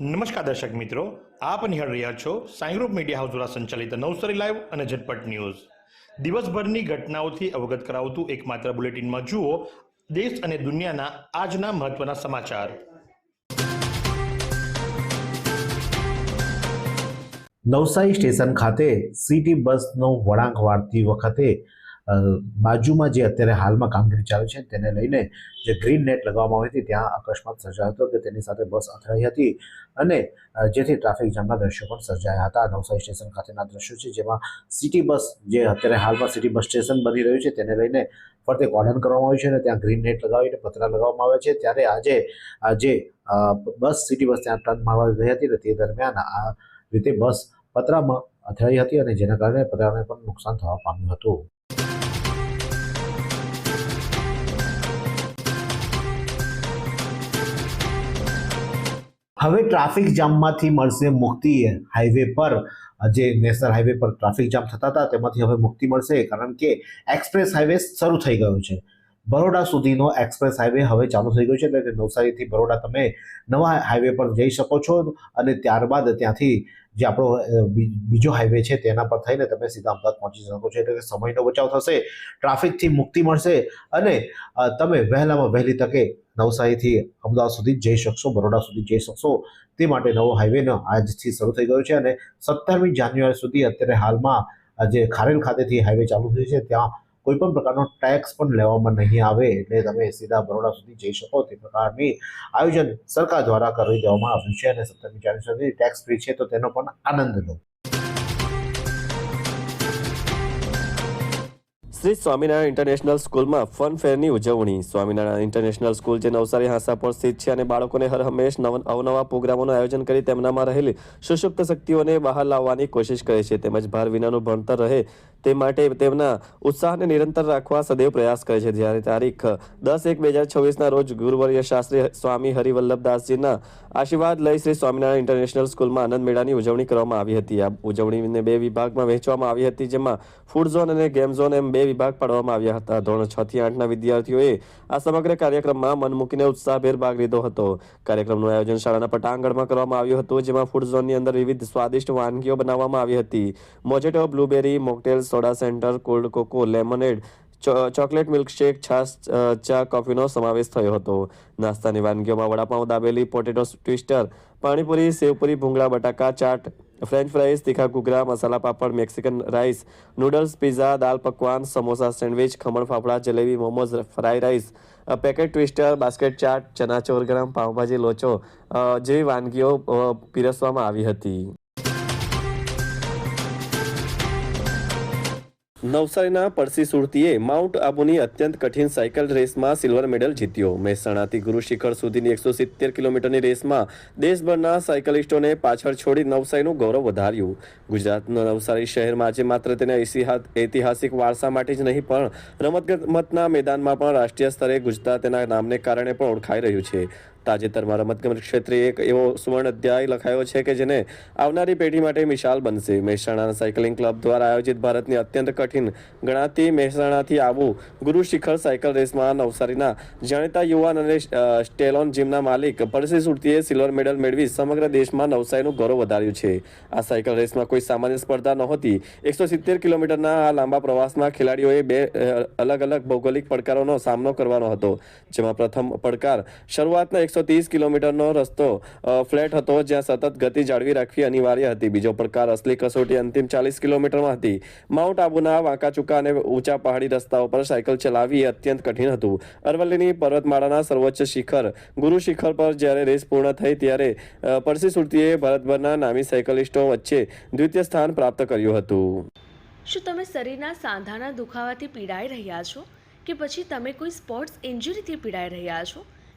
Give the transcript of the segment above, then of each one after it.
નમસ્કાર દર્શક મિત્રો, આપ નિહાળ રહ્યા છો સાંઈગ્રુપ મીડિયા હાઉસ દ્વારા સંચાલિત નવસારી લાઈવ અને ઝટપટ ન્યૂઝ. દિવસભરની ઘટનાઓથી અવગત કરાવતું એકમાત્ર બુલેટિનમાં જુઓ દેશ અને દુનિયાના આજના મહત્વના સમાચાર. નવસારી સ્ટેશન ખાતે સિટી બસનો વળાંક વાળતી વખતે બાજુમાં જે અત્યારે હાલમાં કામગીરી ચાલુ છે તેને લઈને જે ગ્રીન નેટ લગાવવામાં આવી હતી ત્યાં અકસ્માત સર્જાયો હતો કે તેની સાથે બસ અથડાઈ હતી અને જેથી ટ્રાફિક જામના દ્રશ્યો પણ સર્જાયા હતા. નવસારી સ્ટેશન ખાતેના દ્રશ્યો છે જેમાં સિટી બસ જે અત્યારે હાલમાં સિટી બસ સ્ટેશન બની રહ્યું છે તેને લઈને ફરતે કોર્ડન કરવામાં આવ્યું છે અને ત્યાં ગ્રીન નેટ લગાવીને પતરા લગાવવામાં આવ્યા છે. ત્યારે આજે અ, બસ સિટી બસ ત્યાં ટર્ન મારવા ગઈ હતી તે દરમિયાન આ રીતે બસ પતરામાં અથડાઈ હતી અને જેના કારણે પતરાને પણ નુકસાન થવા પામ્યું હતું. હવે ટ્રાફિક જામમાંથી મળશે મુક્તિ હાઈવે પર. જે નેશનલ હાઈવે પર ટ્રાફિક જામ થતા હતા, તેમાંથી હવે મુક્તિ મળશે, કારણ કે એક્સપ્રેસ હાઈવે શરૂ થઈ ગયો છે. બરોડા સુધીનો એક્સપ્રેસ હાઈવે હવે ચાલુ થઈ ગયો છે, એટલે નવસારીથી બરોડા તમે નવા હાઈવે પર જઈ શકો છો અને ત્યારબાદ ત્યાંથી જે આપણો બીજો હાઈવે છે તેના પર થઈને તમે સીધા અમદાવાદ પહોંચી શકો છો. એટલે કે સમયનો બચાવ થશે ટ્રાફિકથી મુક્તિ મળશે અને તમે વહેલામાં વહેલી તકે નવસારીથી અમદાવાદ સુધી જઈ શકશો, બરોડા સુધી જઈ શકશો. તે માટે નવો હાઈવેનો આજથી શરૂ થઈ ગયો છે અને સત્તરમી જાન્યુઆરી સુધી અત્યારે હાલમાં જે ખારેલ ખાતેથી હાઈવે ચાલુ થયું છે, ત્યાં કોઈ પણ પ્રકારનો ટેક્સ પણ લેવામાં નહીં આવે એટલે તમે સીધા બરોડા સુધી જઈ શકો. તે પ્રકારની આયોજન સરકાર દ્વારા કરી દેવામાં આવ્યું છે અને સત્તરમી સુધી ટેક્સ ફ્રી છે તો તેનો પણ આનંદ લો. શ્રી સ્વામિનારાયણ ઇન્ટરનેશનલ સ્કૂલમાં ફન ફેરની ઉજવણી. સ્વામિનારાયણ ઇન્ટરનેશનલ સ્કૂલ જે નવસારી હાંસાપોર સ્થિત છે અને બાળકોને હર હંમેશ નવ, અવનવા પ્રોગ્રામોનું આયોજન કરી તેમનામાં રહેલી સુષુપ્ત શક્તિઓને બહાર લાવવાની કોશિશ કરે છે. તેમજ ભાર વિનાનું ભણતર રહે તે માટે તેમના ઉત્સાહને નિરંતર રાખવા સદૈવ પ્રયાસ કરે છે. જ્યારે તારીખ દસ એક બે હજાર છવ્વીસના રોજ ગુરુવર્ય શાસ્ત્રી સ્વામી હરિવલ્લભદાસજીના આશીર્વાદ લઈ શ્રી સ્વામિનારાયણ ઇન્ટરનેશનલ સ્કૂલમાં આનંદ મેળાની ઉજવણી કરવામાં આવી હતી. આ ઉજવણીને બે વિભાગમાં વહેંચવામાં આવી હતી, જેમાં ફૂડ ઝોન અને ગેમ ઝોન એમ બે વિભાગ પાડવામાં આવ્યા હતા. ધોરણ છ થી આઠના વિદ્યાર્થીઓએ આ સમગ્ર કાર્યક્રમમાં મન મૂકીને ઉત્સાહભેર ભાગ લીધો હતો. કાર્યક્રમનું આયોજન શાળાના પટાંગણમાં કરવામાં આવ્યું હતું, જેમાં ફૂડ ઝોનની અંદર વિવિધ સ્વાદિષ્ટ વાનગીઓ બનાવવામાં આવી હતી. Mojito, blueberry, mocktail soda centre, cold cocoa, lemonade chocolate milkshake છાશ ચા, કોફીનો સમાવેશ થયો હતો. નાસ્તાની વાનગીઓમાં વડાપાઉં દાબેલી, પોટેટો ટ્વિસ્ટર, પાણીપુરી, સેવપુરી, ભૂંગળા, બટાકા, ચાટ, ફ્રેન્ચ ફ્રાઈઝ, તીખા ઘૂઘરા, masala papad, Mexican rice, noodles, pizza dal pakwan, samosa sandwich, khaman fafda, jalebi, momos, fry rice packet twister, basket chaat, chana ચોરગ્રામ pav bhaji લોચો જેવી વાનગીઓ પીરસવામાં આવી હતી. નવસારીના પરસી સુરતીએ માઉન્ટ આબુની અત્યંત કઠિન સાયકલ રેસમાં સિલ્વર મેડલ જીત્યો. મહેસાણાથી ગુરુ શિખર સુધીની એકસો સિત્તેર કિલોમીટરની રેસમાં દેશભરના સાયકલિસ્ટોને પાછળ છોડી નવસારીનું ગૌરવ વધાર્યું. ગુજરાતના નવસારી શહેરમાં આજે માત્ર તેના ઐતિહાસિક વારસા માટે જ નહીં, પણ રમતગમતના મેદાનમાં પણ રાષ્ટ્રીય સ્તરે ગુજરાત તેના નામને કારણે પણ ઓળખાઈ રહ્યું છે. તાજેતરમાં રમતગમત ક્ષેત્રે એક એવો સુવર્ણ અધ્યાય લખાયો છે કે જેને આવનારી પેઢી માટે મિશાલ બનશે. મહેસાણા સાયકલિંગ ક્લબ દ્વારા આયોજિત ભારતની અત્યંત કઠિન ગણાતી મહેસાણાથી આવું ગુરુ શિખર સાયકલ રેસમાં નવસારીના જાણીતા યુવાન અને સ્ટેલોન જીમના માલિક પરસી સુરતીએ સિલ્વર મેડલ મેળવી સમગ્ર દેશમાં નવસારીનું ગૌરવ વધાર્યું છે. આ સાયકલ રેસમાં કોઈ સામાન્ય સ્પર્ધા નહોતી. એકસો સિત્તેર કિલોમીટરના આ લાંબા પ્રવાસમાં ખેલાડીઓએ બે અલગ અલગ ભૌગોલિક પડકારોનો સામનો કરવાનો હતો, જેમાં પ્રથમ પડકાર શરૂઆતના એકસો ત્રીસ કિલોમીટરનો રસ્તો ફ્લેટ હતો જ્યાં સતત ગતિ જાળવી રાખવી અનિવાર્ય હતી. બીજો પ્રકાર અસલી કસોટી અંતિમ ચાલીસ કિલોમીટરમાં હતી. માઉન્ટ આબુના વાંકા ચૂકા અને ઊંચા પહાડી રસ્તાઓ પર સાયકલ ચલાવવી અત્યંત કઠિન હતું. અરવલ્લીની પર્વતમાળાના સર્વોચ્ચ શિખર, ગુરુ શિખર પર જ્યારે રેસ પૂર્ણ થઈ ત્યારે પરસી સુરતીએ ભારતભરના નામી સાયકલિસ્ટો વચ્ચે દ્વિતીય સ્થાન પ્રાપ્ત કર્યું હતું. શું તમે શરીરના સાંધાના દુખાવાથી પીડાઈ રહ્યા છો? કે પછી તમે કોઈ સ્પોર્ટ્સ ઇન્જરીથી પીડાઈ રહ્યા છો?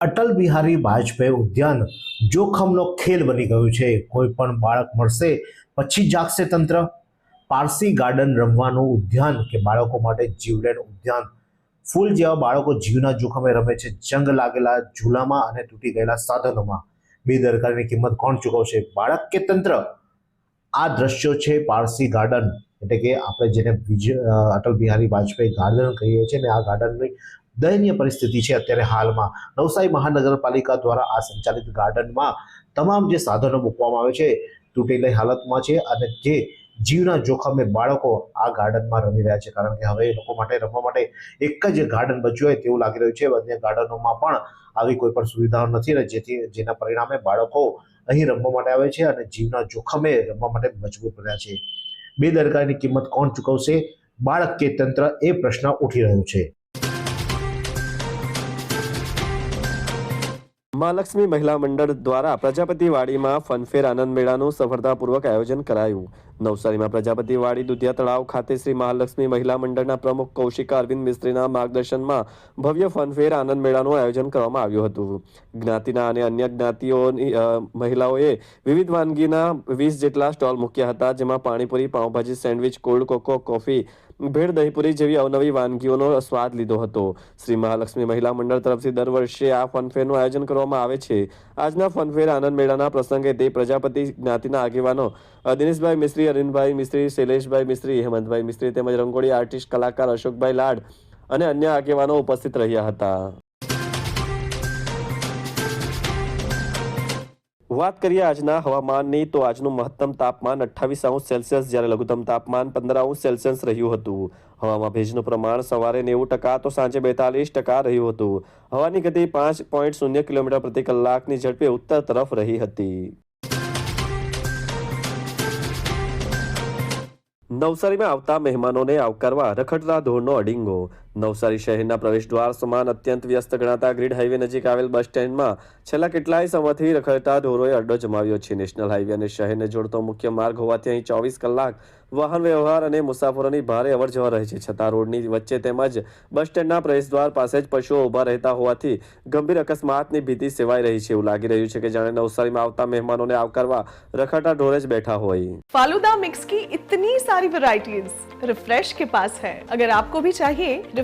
અટલ બિહારી વાજપેયી ઉદ્યાન જોખમનો ખેલ બની ગયું છે. કોઈ પણ બાળક મળશે પછી જાગશે તંત્ર. પારસી ગાર્ડન રમવાનું ઉદ્યાન કે બાળકો માટે જીવલેણ ઉદ્યાન. ફૂલ જેવા બાળકો જીવના જોખમે રમે છે. જંગ લાગેલા ઝૂલામાં અને તૂટી ગયેલા સાધનોમાં. બેદરકારીની કિંમત કોણ ચૂકવશે? બાળક કે તંત્ર? આ દ્રશ્યો છે પારસી ગાર્ડન. એટલે કે આપણે જેને અટલ બિહારી વાજપેયી ગાર્ડન કહીએ છીએ ને આ ગાર્ડનની દયનીય પરિસ્થિતિ છે અત્યારે હાલમાં. નવસારી મહાનગરપાલિકા દ્વારા આ સંચાલિત ગાર્ડનમાં તમામ જે સાધનો મૂકવામાં આવે છે, તૂટેલી હાલતમાં છે અને જે જીવના જોખમે બાળકો આ ગાર્ડનમાં રમી રહ્યા છે. કારણ કે હવે એ લોકો માટે, રમવા માટે એક જ ગાર્ડન બચ્યું હોય તેવું લાગી રહ્યું છે. અન્ય ગાર્ડનોમાં પણ આવી કોઈ પણ સુવિધાઓ નથી ને જેથી, જેના પરિણામે બાળકો અહીં રમવા માટે આવે છે અને જીવના જોખમે રમવા માટે મજબૂર બન્યા છે. બેદરકારીની કિંમત કોણ ચૂકવશે? બાળક કે તંત્ર? એ પ્રશ્ન ઉઠી રહ્યો છે. મહાલક્ષ્મી મહિલા મંડળ દ્વારા પ્રજાપતિવાડીમાં ફનફેર આનંદ મેળાનું સફળતાપૂર્વક આયોજન કરાયું. નવસારીમાં પ્રજાપતિવાડી દુધિયા તળાવ ખાતે શ્રી મહાલક્ષ્મી મહિલા મંડળના પ્રમુખ કૌશિકા અરવિંદ મિસ્ત્રીના માર્ગદર્શનમાં ભવ્ય ફનફેર આનંદ મેળાનું આયોજન કરવામાં આવ્યું હતું. જ્ઞાતિના અને અન્ય જ્ઞાતિઓની મહિલાઓએ વિવિધ વાનગીના વીસ જેટલા સ્ટોલ મૂક્યા હતા, જેમાં panipuri, pav bhaji, sandwich, cold cocoa, coffee bhel dahipuri જેવી અવનવી વાનગીઓનો સ્વાદ લીધો હતો. શ્રી મહાલક્ષ્મી મહિલા મંડળ તરફથી દર વર્ષે આ ફનફેરનું આયોજન કરવામાં આવે છે. આજના ફનફેર આનંદ મેળાના પ્રસંગે તે પ્રજાપતિ જ્ઞાતિના આગેવાનો દિનેશભાઈ મિસ્ત્રી, અરવિંદભાઈ મિસ્ત્રી, શૈલેષભાઈ મિસ્ત્રી, હેમંતભાઈ મિસ્ત્રી તેમજ રંગોળી આર્ટિસ્ટ કલાકાર અશોકભાઈ લાડ અને અન્ય આગેવાનો ઉપસ્થિત રહ્યા હતા. વાત કરીએ આજના હવામાનની, તો આજનું મહત્તમ તાપમાન અઠ્ઠાવીસ અંશ સેલ્સિયસ જ્યારે લઘુત્તમ તાપમાન પંદર અંશ સેલ્સિયસ રહ્યું હતું. હવામાં ભેજનું પ્રમાણ સવારે નેવું ટકા, તો સાંજે બેતાલીસ ટકા રહ્યું હતું. હવાની ગતિ પાંચ પોઈન્ટ શૂન્ય કિલોમીટર પ્રતિ કલાકની ઝડપે ઉત્તર તરફ રહી હતી. નવસારીમાં આવતા મહેમાનોને આવકારવા રખડતા ધોરનો અડિંગો નવસારી શહેરના પ્રવેશદ્વાર સમાન અત્યંત વ્યસ્ત ગણાતા ગ્રીડ હાઈવે નજીક આવેલ બસ સ્ટેન્ડમાં છેલ્લા કેટલાય સમયથી રખડતા ઢોરોએ અડ્ડો જમાવ્યો છે નેશનલ હાઈવે અને શહેરને જોડતો મુખ્ય માર્ગ હોવાથી અહીં ચોવીસ કલાક વાહન વ્યવહાર અને મુસાફરોની ભારે અવરજવર રહે છે છતાં રોડની વચ્ચે તેમજ બસ સ્ટેન્ડના પ્રવેશદ્વાર પાસે જ પશુઓ ઊભા રહેતા હોવાથી ગંભીર અકસ્માતની ભીતિ સેવાઈ રહી છે એવું લાગી રહ્યું છે કે જાણે નવસારીમાં આવતા મહેમાનોને આવકારવા રખડતા ઢોરે જ બેઠા હોય फालूदा मिक्स की इतनी सारी वैरायटीज रिफ्रेश के पास है अगर आपको भी चाहिए